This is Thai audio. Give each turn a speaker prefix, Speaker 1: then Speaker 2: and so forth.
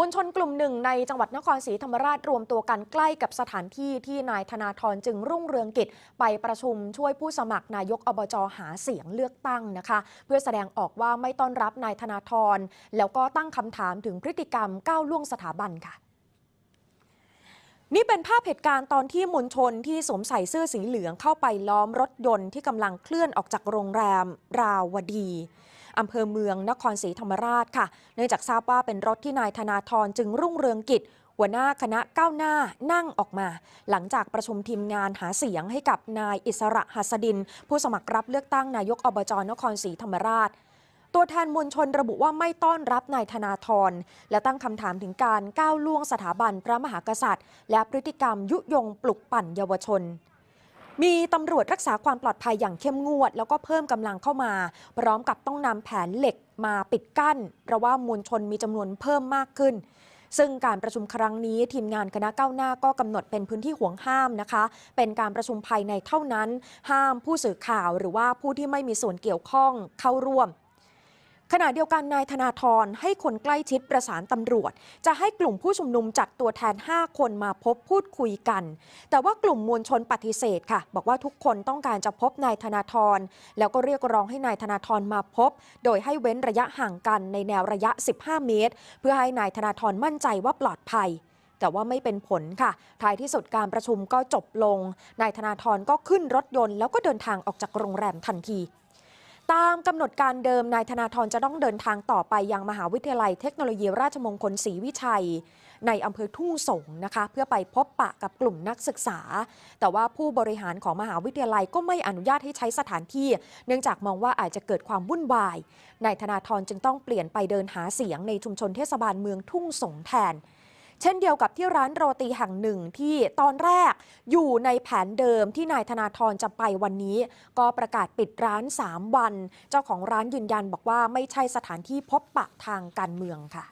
Speaker 1: มวลชนกลุ่มหนึ่งในจังหวัดนครศรีธรรมราชรวมตัวกันใกล้กับสถานที่ที่นายธนาธรจึงรุ่งเรืองกิจ ไปประชุมช่วยผู้สมัครนายกอบจหาเสียงเลือกตั้งนะคะ เพื่อแสดงออกว่าไม่ต้อนรับนายธนาธรแล้วก็ตั้งคำถามถึงพฤติกรรมก้าวล่วงสถาบันค่ะนี่เป็นภาพเหตุการณ์ตอนที่มวลชนที่สวมใส่เสื้อสีเหลืองเข้าไปล้อมรถยนต์ที่กำลังเคลื่อนออกจากโรงแรมราวดี อำเภอเมืองนครศรีธรรมราชค่ะ เนื่องจากทราบว่าเป็นรถที่นายธนาธรจึงรุ่งเรืองกิจ หัวหน้าคณะก้าวหน้านั่งออกมา หลังจากประชุมทีมงานหาเสียงให้กับนายอิสระหัสดิน ผู้สมัครรับเลือกตั้งนายกอบจนครศรีธรรมราชตัวแทนมวลชนระบุว่าไม่ต้อนรับนายธนาธรและตั้งคำถามถึงการก้าวล่วงสถาบันพระมหากษัตริย์ และพฤติกรรมยุยงปลุกปั่นเยาวชน มีตำรวจรักษาความปลอดภัยอย่างเข้มงวด แล้วก็เพิ่มกำลังเข้ามา พร้อมกับต้องนำแผนเหล็กมาปิดกั้น เพราะว่ามวลชนมีจำนวนเพิ่มมากขึ้น ซึ่งการประชุมครั้งนี้ทีมงานคณะก้าวหน้าก็กำหนดเป็นพื้นที่ห่วงห้ามนะคะ เป็นการประชุมภายในเท่านั้น ห้ามผู้สื่อข่าว หรือว่าผู้ที่ไม่มีส่วนเกี่ยวข้องเข้าร่วม ขณะเดียวกันนายธนาธรให้คนใกล้ชิดประสานตำรวจ จะให้กลุ่มผู้ชุมนุมจัดตัวแทน 5 คนมาพบพูดคุยกัน แต่ว่ากลุ่มมวลชนปฏิเสธค่ะ บอกว่าทุกคนต้องการจะพบนายธนาธรแล้วก็เรียกร้องให้นายธนาธรมาพบ โดยให้เว้นระยะห่างกันในแนวระยะ 15 เมตร เพื่อให้นายธนาธรมั่นใจว่าปลอดภัยแต่ว่าไม่เป็นผลค่ะ ท้ายที่สุดการประชุมก็จบลง นายธนาธรก็ขึ้นรถยนต์แล้วก็เดินทางออกจากโรงแรมทันที ตามกำหนดการเดิมนายธนาธรจะต้องเดินทางต่อไปยังมหาวิทยาลัยเทคโนโลยีราชมงคลศรีวิชัย ในอำเภอทุ่งสงนะคะ เพื่อไปพบปะกับกลุ่มนักศึกษา แต่ว่าผู้บริหารของมหาวิทยาลัยก็ไม่อนุญาตให้ใช้สถานที่ เนื่องจากมองว่าอาจจะเกิดความวุ่นวายนายธนาธรจึงต้องเปลี่ยนไปเดินหาเสียงในชุมชนเทศบาลเมืองทุ่งสงแทน เช่นเดียวกับที่ร้านโรตีแห่งหนึ่งที่ตอนแรกอยู่ในแผนเดิมที่นายธนาธรจะไปวันนี้ ก็ประกาศปิดร้าน 3 วัน เจ้าของร้านยืนยันบอกว่าไม่ใช่สถานที่พบปะทางการเมืองค่ะ